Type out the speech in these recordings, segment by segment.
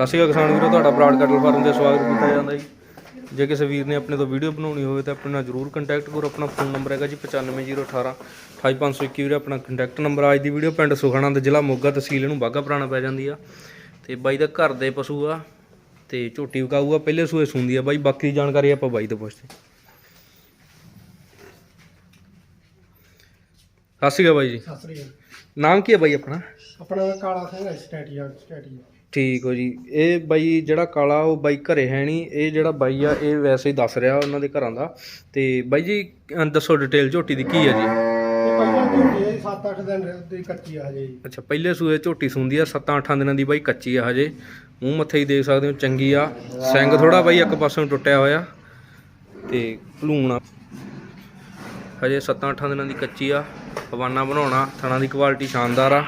ਸਤਿ ਸ਼੍ਰੀ ਅਕਾਲ ਕਿਸਾਨ ਵੀਰੋ ਤੁਹਾਡਾ ਬਰਾਡ ਕੈਟਲ ਫਾਰਮ ਤੇ ਸਵਾਗਤ ਕੀਤਾ ਜਾਂਦਾ ਜੀ। ਜੇ ਕਿਸੇ ਵੀਰ ਨੇ ਆਪਣੇ ਤੋਂ ਵੀਡੀਓ ਬਣਾਉਣੀ ਹੋਵੇ ਤਾਂ ਆਪਣੇ ਨਾਲ ਜਰੂਰ ਕੰਟੈਕਟ ਕਰੋ ਆਪਣਾ ਫੋਨ ਨੰਬਰ ਹੈਗਾ ਜੀ 95018 28521 ਵੀਰੇ ਆਪਣਾ ਕੰਟੈਕਟ ਨੰਬਰ ਅੱਜ ਦੀ ਵੀਡੀਓ ਪਿੰਡ ਸੁਖਾਣਾ ਦੇ ਜ਼ਿਲ੍ਹਾ ਮੋਗਾ ਤਹਿਸੀਲ ਨੂੰ ਬਾਗਾ ਪੁਰਾਣਾ ਪੈ ਜਾਂਦੀ ਆ। ਤੇ ਬਾਈ ਦਾ ਘਰ ਦੇ ਪਸ਼ੂ ਆ ਤੇ ਝੋਟੀ ਵਕਾਊ ਆ ਪਹਿਲੇ ਸੂਏ ਸੁੰਦੀ ਆ। ਬਾਈ ਬਾਕੀ ਦੀ ਜਾਣਕਾਰੀ ਆਪਾਂ ਬਾਈ ਤੋਂ ਪੁੱਛਦੇ ਸਤਿ ਸ਼੍ਰੀ ਅਕਾਲ ਬਾਈ ਜੀ। ਸਤਿ ਸ੍ਰੀ ਅਕਾਲ। ਨਾਮ ਕੀ ਹੈ ਬਾਈ ਆਪਣਾ? ਆਪਣਾ ਕਾਲਾ ਸਿੰਘ ਹੈ ਸਟੈਟੀਆ ਸਟੈਟੀਆ। ਠੀਕ ਹੋ ਜੀ। ਇਹ ਬਾਈ ਜਿਹੜਾ ਕਾਲਾ ਉਹ ਬਾਈ ਘਰੇ ਹੈ ਨਹੀਂ। ਇਹ ਜਿਹੜਾ ਬਾਈ ਆ ਇਹ ਵੈਸੇ ਹੀ ਦੱਸ ਰਿਹਾ ਉਹਨਾਂ ਦੇ ਘਰਾਂ ਦਾ। ਤੇ ਬਾਈ ਜੀ ਦੱਸੋ ਡਿਟੇਲ ਝੋਟੀ ਦੀ ਕੀ ਹੈ ਜੀ? ਇਹ ਪਹਿਲਾਂ ਝੋਟੀ ਹੈ 7-8 ਦਿਨ ਦੀ ਕੱਚੀ ਆ ਹਜੇ ਜੀ। ਅੱਛਾ ਪਹਿਲੇ ਸੂਏ ਝੋਟੀ ਸੁੰਦੀ ਆ 7-8 ਦਿਨਾਂ ਦੀ ਬਾਈ ਕੱਚੀ ਆ ਹਜੇ। ਮੂੰਹ ਮੱਥੇ ਹੀ ਦੇਖ ਸਕਦੇ ਹੋ ਚੰਗੀ ਆ। ਸਿੰਘ ਥੋੜਾ ਬਾਈ ਇੱਕ ਪਾਸਿਓਂ ਟੁੱਟਿਆ ਹੋਇਆ। ਤੇ ਭਲੂਣ ਆ। ਹਜੇ 7-8 ਦਿਨਾਂ ਦੀ ਕੱਚੀ ਆ। ਹਵਾਨਾ ਬਣਾਉਣਾ ਥਣਾ ਦੀ ਕੁਆਲਿਟੀ ਸ਼ਾਨਦਾਰ ਆ।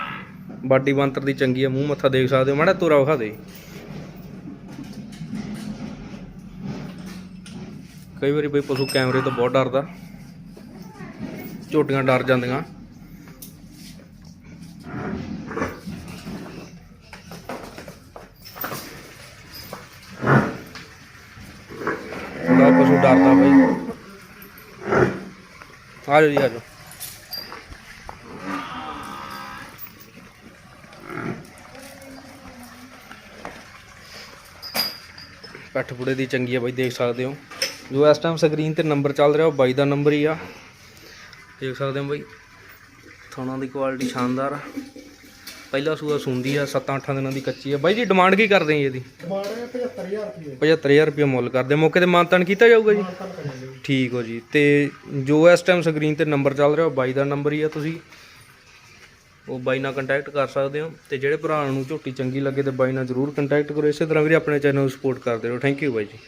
ਬਾਡੀ ਬੰਤਰ ਦੀ ਚੰਗੀ ਆ, ਮੂੰਹ ਮੱਥਾ ਦੇਖ ਸਕਦੇ ਹੋ। ਮਾੜਾ ਤੋਰਾ ਵਿਖਾ ਦੇ। ਕਈ ਵਾਰੀ ਬਈ ਪਸ਼ੂ ਕੈਮਰੇ ਤੋਂ ਬਹੁਤ ਡਰਦਾ। ਝੋਟੀਆਂ ਡਰ ਜਾਂਦੀਆਂ। ਪਸ਼ੂ ਡਰਦਾ ਬਈ। ਆ ਜਾਓ ਜੀ, ਆ ਪੱਠ ਪੁੜੇ ਦੀ ਚੰਗੀ ਆ ਬਾਈ ਦੇਖ ਸਕਦੇ ਹੋ। ਜੋ ਇਸ ਟਾਈਮ ਸਕਰੀਨ ਤੇ ਨੰਬਰ ਚੱਲ ਰਿਹਾ ਉਹ ਬਾਈ ਦਾ ਨੰਬਰ ਹੀ ਆ। ਦੇਖ ਸਕਦੇ ਹੋ ਬਾਈ ਥਾਣਾ ਦੀ ਕੁਆਲਿਟੀ ਸ਼ਾਨਦਾਰ ਆ। ਪਹਿਲਾ ਸੂਆ ਸੁੰਦੀ ਆ 7-8 ਦਿਨਾਂ ਦੀ ਕੱਚੀ ਆ। ਬਾਈ ਜੀ ਡਿਮਾਂਡ ਕੀ ਕਰਦੇ ਜੀ ਇਹਦੀ? ਡਿਮਾਂਡ ਹੈ 75000 ਰੁਪਏ 75000 ਰੁਪਏ ਮੁੱਲ ਕਰਦੇ। ਮੌਕੇ ਤੇ ਮਾਨਤਾਨ ਕੀਤਾ ਜਾਊਗਾ ਜੀ। ਠੀਕ ਹੋ ਜੀ। ਤੇ ਜੋ ਇਸ ਟਾਈਮ ਸਕਰੀਨ ਤੇ ਨੰਬਰ ਚੱਲ ਰਿਹਾ ਉਹ ਬਾਈ ਦਾ ਨੰਬਰ ਹੀ ਆ ਤੁਸੀਂ। ਉਹ ਬਾਈ ਨਾਲ ਕੰਟੈਕਟ ਕਰ ਸਕਦੇ ਹੋ ਤੇ ਜਿਹੜੇ ਭਰਾ ਨੂੰ ਝੋਟੀ ਚੰਗੀ ਲੱਗੇ ਤੇ ਬਾਈ ਨਾਲ ਜਰੂਰ ਕੰਟੈਕਟ ਕਰੋ। ਇਸੇ ਤਰ੍ਹਾਂ ਵੀਰੇ ਆਪਣੇ ਚੈਨਲ ਨੂੰ ਸਪੋਰਟ ਕਰਦੇ ਰਹੋ ਥੈਂਕ ਯੂ ਬਾਈ ਜੀ।